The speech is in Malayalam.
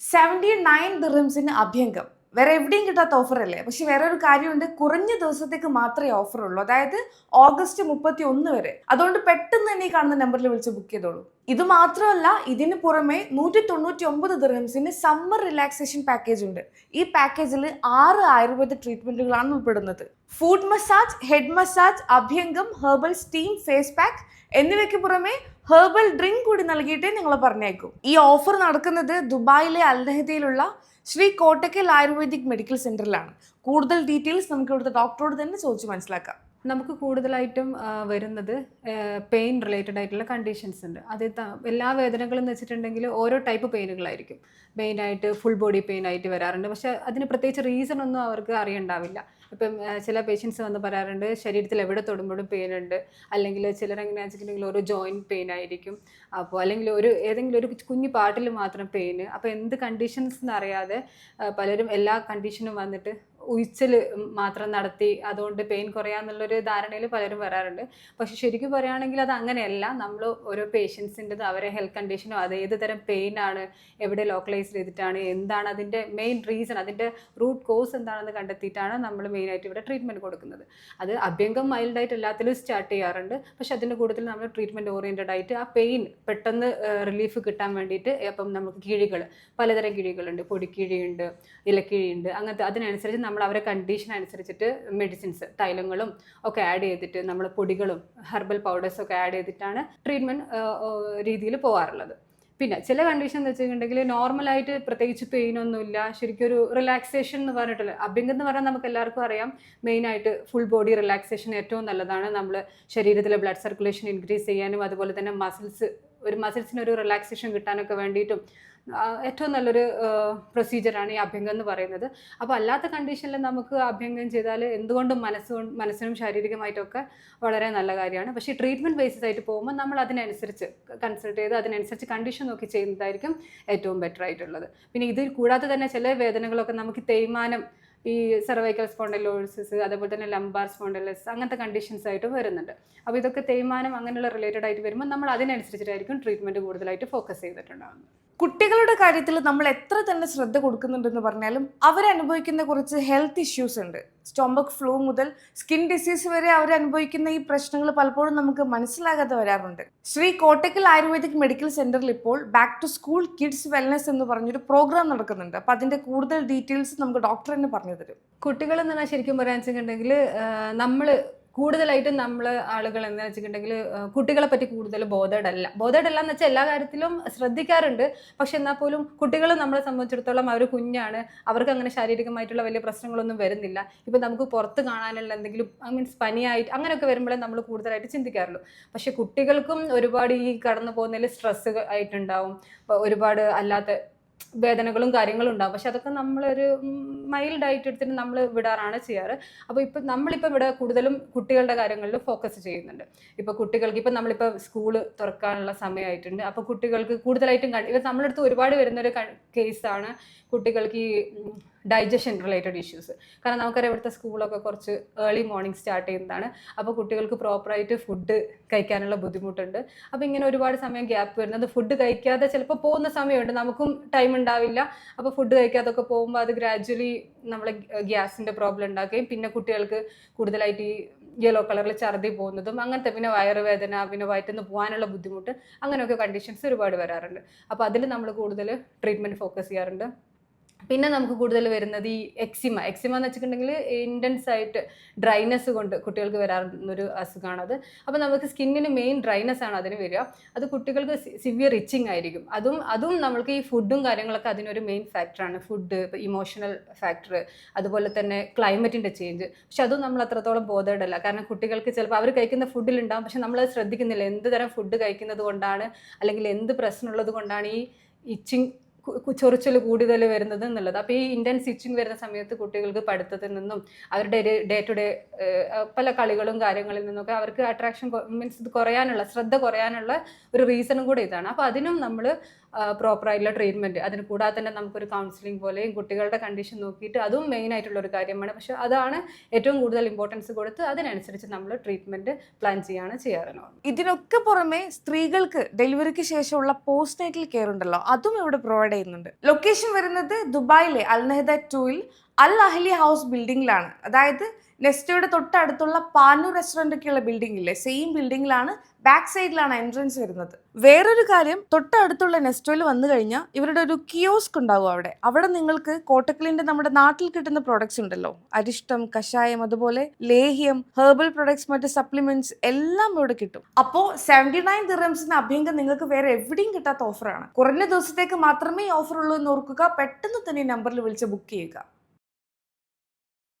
Seventy nine ദിറംസിന് അഭ്യംഗം. വേറെ എവിടെയും കിട്ടാത്ത ഓഫറല്ലേ പക്ഷെ വേറെ ഒരു കാര്യമുണ്ട് കുറഞ്ഞ ദിവസത്തേക്ക് മാത്രമേ ഓഫർ ഉള്ളൂ. അതായത് ഓഗസ്റ്റ് മുപ്പത്തി ഒന്ന് വരെ. അതുകൊണ്ട് പെട്ടെന്ന് തന്നെ ഈ കാണുന്ന നമ്പറിൽ വിളിച്ച് ബുക്ക് ചെയ്തോളൂ. ഇത് മാത്രമല്ല ഇതിന് പുറമെ നൂറ്റി തൊണ്ണൂറ്റി ഒമ്പത് ദിർഹംസിന് സമ്മർ റിലാക്സേഷൻ പാക്കേജ് ഉണ്ട്. ഈ പാക്കേജിൽ ആറ് ആയുർവേദ ട്രീറ്റ്മെന്റുകളാണ് ഉൾപ്പെടുന്നത്. Foot massage head massage abhyangam herbal steam face pack എന്നിവയ്ക്ക് പുറമെ ഹെർബൽ ഡ്രിങ്ക് കൂടി നൽകിയിട്ടേ നിങ്ങൾ പറഞ്ഞേക്കും. ഈ ഓഫർ നടക്കുന്നത് ദുബായിലെ അൽനഹദയിലുള്ള ശ്രീ കോട്ടക്കൽ ആയുർവേദിക് മെഡിക്കൽ സെന്ററിലാണ്. കൂടുതൽ ഡീറ്റെയിൽസ് നമുക്ക് ഇവിടുത്തെ ഡോക്ടറോട് തന്നെ ചോദിച്ച് മനസ്സിലാക്കാം. നമുക്ക് കൂടുതലായിട്ടും വരുന്നത് പെയിൻ റിലേറ്റഡ് ആയിട്ടുള്ള കണ്ടീഷൻസ് ഉണ്ട്. അത് എല്ലാ വേദനകളും എന്ന് വെച്ചിട്ടുണ്ടെങ്കിൽ ഓരോ ടൈപ്പ് പെയിനുകളായിരിക്കും മെയിനായിട്ട് ഫുൾ ബോഡി പെയിൻ ആയിട്ട് വരാറുണ്ട്. പക്ഷേ അതിന് പ്രത്യേകിച്ച് റീസൺ ഒന്നും അവർക്ക് അറിയണ്ടാവില്ല. ഇപ്പം ചില പേഷ്യൻസ് വന്ന് പറയാറുണ്ട് ശരീരത്തിൽ എവിടെ തൊടുമ്പോഴും പെയിൻ ഉണ്ട്? അല്ലെങ്കിൽ ചിലർ എങ്ങനെയാണെന്ന് വെച്ചിട്ടുണ്ടെങ്കിൽ ഓരോ ജോയിന്റ് പെയിൻ ആയിരിക്കും. അപ്പോൾ അല്ലെങ്കിൽ ഒരു ഏതെങ്കിലും ഒരു കുഞ്ഞു പാട്ടിൽ മാത്രം പെയിൻ അപ്പോൾ എന്ത് കണ്ടീഷൻസ് എന്നറിയാതെ പലരും എല്ലാ കണ്ടീഷനും വന്നിട്ട് ഉഴിച്ചൽ മാത്രം നടത്തി അതുകൊണ്ട് പെയിൻ കുറയാന്നുള്ളൊരു ധാരണയിൽ പലരും വരാറുണ്ട്. പക്ഷെ ശരിക്കും പറയുകയാണെങ്കിൽ അത് അങ്ങനെയല്ല. നമ്മൾ ഓരോ പേഷ്യൻസിന്റെത് അവരെ ഹെൽത്ത് കണ്ടീഷനോ അത് ഏത് തരം പെയിൻ ആണ് എവിടെ ലോക്കലൈസ് ചെയ്തിട്ടാണ് എന്താണ് അതിന്റെ മെയിൻ റീസൺ അതിന്റെ റൂട്ട് കോസ് എന്താണെന്ന് കണ്ടെത്തിയിട്ടാണ് നമ്മൾ മെയിനായിട്ട് ഇവിടെ ട്രീറ്റ്മെന്റ് കൊടുക്കുന്നത്. അത് അഭ്യംഗം മൈൽഡായിട്ട് എല്ലാത്തിലും സ്റ്റാർട്ട് ചെയ്യാറുണ്ട്. പക്ഷെ അതിന്റെ കൂടുതൽ നമ്മൾ ട്രീറ്റ്മെന്റ് ഓറിയന്റഡ് ആയിട്ട് ആ പെയിൻ പെട്ടെന്ന് റിലീഫ് കിട്ടാൻ വേണ്ടിയിട്ട് അപ്പം നമുക്ക് കിഴികൾ പലതരം കിഴികളുണ്ട്. പൊടിക്കിഴിയുണ്ട് ഇലക്കിഴിയുണ്ട് അങ്ങനത്തെ അതിനനുസരിച്ച് നമ്മൾ അവരെ കണ്ടീഷൻ അനുസരിച്ചിട്ട് മെഡിസിൻസ് തൈലങ്ങളും ഒക്കെ ആഡ് ചെയ്തിട്ട് നമ്മൾ പൊടികളും ഹെർബൽ പൗഡേഴ്സും ഒക്കെ ആഡ് ചെയ്തിട്ടാണ് ട്രീറ്റ്മെന്റ് രീതിയിൽ പോകാറുള്ളത് പിന്നെ ചില കണ്ടീഷൻ എന്ന് വെച്ചിട്ടുണ്ടെങ്കിൽ നോർമലായിട്ട് പ്രത്യേകിച്ച് പെയിൻ ഒന്നുമില്ല. ശരിക്കും ഒരു റിലാക്സേഷൻ എന്ന് പറഞ്ഞിട്ടില്ല അഭ്യംഗം എന്ന് പറഞ്ഞാൽ നമുക്ക് എല്ലാവർക്കും അറിയാം. മെയിനായിട്ട് ഫുൾ ബോഡി റിലാക്സേഷൻ ഏറ്റവും നല്ലതാണ്. നമ്മൾ ശരീരത്തിലെ ബ്ലഡ് സർക്കുലേഷൻ ഇൻക്രീസ് ചെയ്യാനും അതുപോലെ തന്നെ മസിൽസ് ഒരു മസിൽസിന് ഒരു റിലാക്സേഷൻ കിട്ടാനൊക്കെ വേണ്ടിയിട്ടും ഏറ്റവും നല്ലൊരു പ്രൊസീജിയറാണ് ഈ അഭ്യംഗം എന്ന് പറയുന്നത്. അപ്പോൾ അല്ലാത്ത കണ്ടീഷനിൽ നമുക്ക് അഭ്യംഗം ചെയ്താൽ എന്തുകൊണ്ടും മനസ്സും മനസ്സിനും ശാരീരികമായിട്ടൊക്കെ വളരെ നല്ല കാര്യമാണ്. പക്ഷേ ട്രീറ്റ്മെന്റ് ബേസിസ് ആയിട്ട് പോകുമ്പോൾ നമ്മൾ അതിനനുസരിച്ച് കൺസൾട്ട് ചെയ്ത് അതിനനുസരിച്ച് കണ്ടീഷൻ നോക്കി ചെയ്യുന്നതായിരിക്കും ഏറ്റവും ബെറ്റർ ആയിട്ടുള്ളത്. പിന്നെ ഇതിൽ കൂടാതെ തന്നെ ചില വേദനകളൊക്കെ നമുക്ക് തേയ്മാനം ഈ സെർവൈക്കൽ സ്പോണ്ടലോസിസ് അതേപോലെ തന്നെ ലംബാർ സ്പോണ്ടലസ് അങ്ങനത്തെ കണ്ടീഷൻസ് ആയിട്ട് വരുന്നുണ്ട്. അപ്പോൾ ഇതൊക്കെ തേയ്മാനം അങ്ങനെയുള്ള റിലേറ്റഡ് ആയിട്ട് വരുമ്പോൾ നമ്മൾ അതിനനുസരിച്ചിട്ടായിരിക്കും ട്രീറ്റ്മെന്റ് കൂടുതലായിട്ട് ഫോക്കസ് ചെയ്തിട്ടുണ്ടാകുന്നത് കുട്ടികളുടെ കാര്യത്തിൽ നമ്മൾ എത്ര തന്നെ ശ്രദ്ധ കൊടുക്കുന്നുണ്ടെന്ന് പറഞ്ഞാലും അവരനുഭവിക്കുന്ന കുറച്ച് ഹെൽത്ത് ഇഷ്യൂസ് ഉണ്ട്. സ്റ്റൊമക് ഫ്ലൂ മുതൽ സ്കിൻ ഡിസീസ് വരെ അവരനുഭവിക്കുന്ന ഈ പ്രശ്നങ്ങൾ പലപ്പോഴും നമുക്ക് മനസ്സിലാകാതെ വരാറുണ്ട്. ശ്രീ കോട്ടക്കൽ ആയുർവേദിക് മെഡിക്കൽ സെന്ററിൽ ഇപ്പോൾ back to school kids wellness എന്ന് പറഞ്ഞൊരു പ്രോഗ്രാം നടക്കുന്നുണ്ട്. അപ്പം അതിന്റെ കൂടുതൽ ഡീറ്റെയിൽസ് നമുക്ക് ഡോക്ടർ തന്നെ പറഞ്ഞു തരും കുട്ടികൾ എന്ന് പറഞ്ഞാൽ ശരിക്കും പറയാൻ വെച്ചിട്ടുണ്ടെങ്കിൽ നമ്മൾ കൂടുതലായിട്ടും നമ്മൾ ആളുകൾ എന്താ വെച്ചിട്ടുണ്ടെങ്കിൽ കുട്ടികളെ പറ്റി കൂടുതൽ ബോധേഡ് അല്ല ബോധേഡ് അല്ല എന്ന് വെച്ചാൽ എല്ലാ കാര്യത്തിലും ശ്രദ്ധിക്കാറുണ്ട്. പക്ഷെ എന്നാൽ പോലും കുട്ടികൾ നമ്മളെ സംബന്ധിച്ചിടത്തോളം അവർ കുഞ്ഞാണ്. അവർക്ക് അങ്ങനെ ശാരീരികമായിട്ടുള്ള വലിയ പ്രശ്നങ്ങളൊന്നും വരുന്നില്ല. ഇപ്പം നമുക്ക് പുറത്ത് കാണാനുള്ള എന്തെങ്കിലും ഐ മീൻസ് പനിയായിട്ട് അങ്ങനെയൊക്കെ വരുമ്പോഴേ നമ്മൾ കൂടുതലായിട്ട് ചിന്തിക്കാറുള്ളൂ. പക്ഷെ കുട്ടികൾക്കും ഒരുപാട് ഈ കടന്നു പോകുന്നതിൽ സ്ട്രെസ് ആയിട്ടുണ്ടാവും ഒരുപാട് അല്ലാത്ത വേദനകളും കാര്യങ്ങളും ഉണ്ടാവും. പക്ഷെ അതൊക്കെ നമ്മളൊരു മൈൽഡ് ആയിട്ട് എടുത്തിട്ട് നമ്മൾ വിടാറാണ് ചെയ്യാറ്. അപ്പോൾ ഇപ്പം നമ്മളിപ്പോൾ ഇവിടെ കൂടുതലും കുട്ടികളുടെ കാര്യങ്ങളിൽ ഫോക്കസ് ചെയ്യുന്നുണ്ട്. ഇപ്പോൾ കുട്ടികൾക്ക് ഇപ്പം നമ്മളിപ്പോൾ സ്കൂൾ തുറക്കാനുള്ള സമയമായിട്ടുണ്ട്. അപ്പോൾ കുട്ടികൾക്ക് കൂടുതലായിട്ടും ഇപ്പം നമ്മളടുത്ത് ഒരുപാട് വരുന്നൊരു കേസാണ് കുട്ടികൾക്ക് ഈ ഡൈജഷൻ റിലേറ്റഡ് ഇഷ്യൂസ് കാരണം നമുക്കറിയാം ഇവിടുത്തെ സ്കൂളൊക്കെ കുറച്ച് ഏർലി മോർണിംഗ് സ്റ്റാർട്ട് ചെയ്യുന്നതാണ്. അപ്പോൾ കുട്ടികൾക്ക് പ്രോപ്പറായിട്ട് ഫുഡ് കഴിക്കാനുള്ള ബുദ്ധിമുട്ടുണ്ട്. അപ്പോൾ ഇങ്ങനെ ഒരുപാട് സമയം ഗ്യാപ്പ് വരുന്നത്. ഫുഡ് കഴിക്കാതെ ചിലപ്പോൾ പോകുന്ന സമയമുണ്ട്. നമുക്കും ടൈം ഉണ്ടാവില്ല. അപ്പോൾ ഫുഡ് കഴിക്കാതൊക്കെ പോകുമ്പോൾ അത് ഗ്രാജ്വലി നമ്മളെ ഗ്യാസിന്റെ പ്രോബ്ലം ഉണ്ടാക്കുകയും പിന്നെ കുട്ടികൾക്ക് കൂടുതലായിട്ട് ഈ യെല്ലോ കളറിൽ ഛർദി പോകുന്നതും അങ്ങനത്തെ പിന്നെ വയറുവേദന പിന്നെ വയറ്റുനിന്ന് പോകാനുള്ള ബുദ്ധിമുട്ട് അങ്ങനെയൊക്കെ കണ്ടീഷൻസ് ഒരുപാട് വരാറുണ്ട്. അപ്പോൾ അതിൽ നമ്മൾ കൂടുതൽ ട്രീറ്റ്മെന്റ് ഫോക്കസ് ചെയ്യാറുണ്ട്. പിന്നെ നമുക്ക് കൂടുതൽ വരുന്നത് ഈ എക്സിമ എക്സിമ എന്ന് വെച്ചിട്ടുണ്ടെങ്കിൽ ഇന്റൻസ് ആയിട്ട് ഡ്രൈനെസ് കൊണ്ട് കുട്ടികൾക്ക് വരാറുന്നൊരു അസുഖമാണ് അത്. അപ്പോൾ നമുക്ക് സ്കിന്നിന് മെയിൻ ഡ്രൈനെസ് ആണ് അതിന് വരിക. അത് കുട്ടികൾക്ക് സിവിയർ റിച്ചിങ് ആയിരിക്കും. അതും അതും നമ്മൾക്ക് ഈ ഫുഡും കാര്യങ്ങളൊക്കെ അതിനൊരു മെയിൻ ഫാക്ടറാണ് ഫുഡ് ഇമോഷണൽ ഫാക്ടർ അതുപോലെ തന്നെ ക്ലൈമറ്റിന്റെ ചേഞ്ച് പക്ഷെ അതും നമ്മൾ അത്രത്തോളം ബോധേഡല്ല. കാരണം കുട്ടികൾക്ക് ചിലപ്പോൾ അവർ കഴിക്കുന്ന ഫുഡിലുണ്ടാകും പക്ഷെ നമ്മളത് ശ്രദ്ധിക്കുന്നില്ല. എന്ത് തരം ഫുഡ് കഴിക്കുന്നത് കൊണ്ടാണ് അല്ലെങ്കിൽ എന്ത് പ്രശ്നമുള്ളത് കൊണ്ടാണ് ഈ ഇച്ചിങ് ചൊറിച്ചൽ കൂടുതൽ വരുന്നത് എന്നുള്ളത്. അപ്പോൾ ഈ ഇന്ത്യൻ സ്റ്റിച്ചിങ് വരുന്ന സമയത്ത് കുട്ടികൾക്ക് പഠിത്തത്തിൽ നിന്നും അവരുടെ ഡേ ടു ഡേ പല കളികളും കാര്യങ്ങളിൽ നിന്നൊക്കെ അവർക്ക് അട്രാക്ഷൻ മീൻസ് ഇത് കുറയാനുള്ള ശ്രദ്ധ കുറയാനുള്ള ഒരു റീസണും കൂടെ ഇതാണ്. അപ്പോൾ അതിനും നമ്മൾ പ്രോപ്പറായിട്ടുള്ള ട്രീറ്റ്മെന്റ് അതിന് കൂടാതെ തന്നെ നമുക്കൊരു കൗൺസിലിംഗ് പോലെയും കുട്ടികളുടെ കണ്ടീഷൻ നോക്കിയിട്ട് അതും മെയിൻ ആയിട്ടുള്ള ഒരു കാര്യമാണ്. പക്ഷെ അതാണ് ഏറ്റവും കൂടുതൽ ഇമ്പോർട്ടൻസ് കൊടുത്ത് അതിനനുസരിച്ച് നമ്മൾ ട്രീറ്റ്മെന്റ് പ്ലാൻ ചെയ്യാണ് ചെയ്യാറുള്ളത് ഇതിനൊക്കെ പുറമെ സ്ത്രീകൾക്ക് ഡെലിവറിക്ക് ശേഷമുള്ള പോസ്റ്റ് നൈറ്റൽ കെയർ ഉണ്ടല്ലോ അതും ഇവിടെ പ്രൊവൈഡ് ചെയ്യുന്നുണ്ട് ലൊക്കേഷൻ വരുന്നത് ദുബായിലെ അൽനഹദ ടൂയിൽ അൽ അഹ്ലി ഹൗസ് ബിൽഡിങ്ങിലാണ് അതായത് നെസ്റ്റോയുടെ തൊട്ടടുത്തുള്ള പാനൂർ റെസ്റ്റോറന്റ് ഒക്കെയുള്ള ബിൽഡിംഗ് ഇല്ലേ സെയിം ബിൽഡിങ്ങിലാണ് ബാക്ക് സൈഡിലാണ് എൻട്രൻസ് വരുന്നത്. വേറൊരു കാര്യം തൊട്ടടുത്തുള്ള നെസ്റ്റോയിൽ വന്നു കഴിഞ്ഞാൽ ഇവരുടെ ഒരു കിയോസ്ക് ഉണ്ടാകും അവിടെ. അവിടെ നിങ്ങൾക്ക് കോട്ടക്കലിന്റെ നമ്മുടെ നാട്ടിൽ കിട്ടുന്ന പ്രോഡക്ട്സ് ഉണ്ടല്ലോ. അരിഷ്ടം കഷായം അതുപോലെ ലേഹ്യം ഹെർബൽ പ്രൊഡക്ട്സ് മറ്റ് സപ്ലിമെന്റ്സ് എല്ലാം ഇവിടെ കിട്ടും. അപ്പോൾ സെവന്റി നയൻ ദിറംസിന് അഭ്യങ്കം നിങ്ങൾക്ക് വേറെ എവിടെയും കിട്ടാത്ത ഓഫറാണ് കുറഞ്ഞ ദിവസത്തേക്ക് മാത്രമേ ഈ ഓഫർ ഉള്ളൂ എന്ന് ഓർക്കുക. പെട്ടെന്ന് തന്നെ നമ്പറിൽ വിളിച്ച് ബുക്ക് ചെയ്യുക.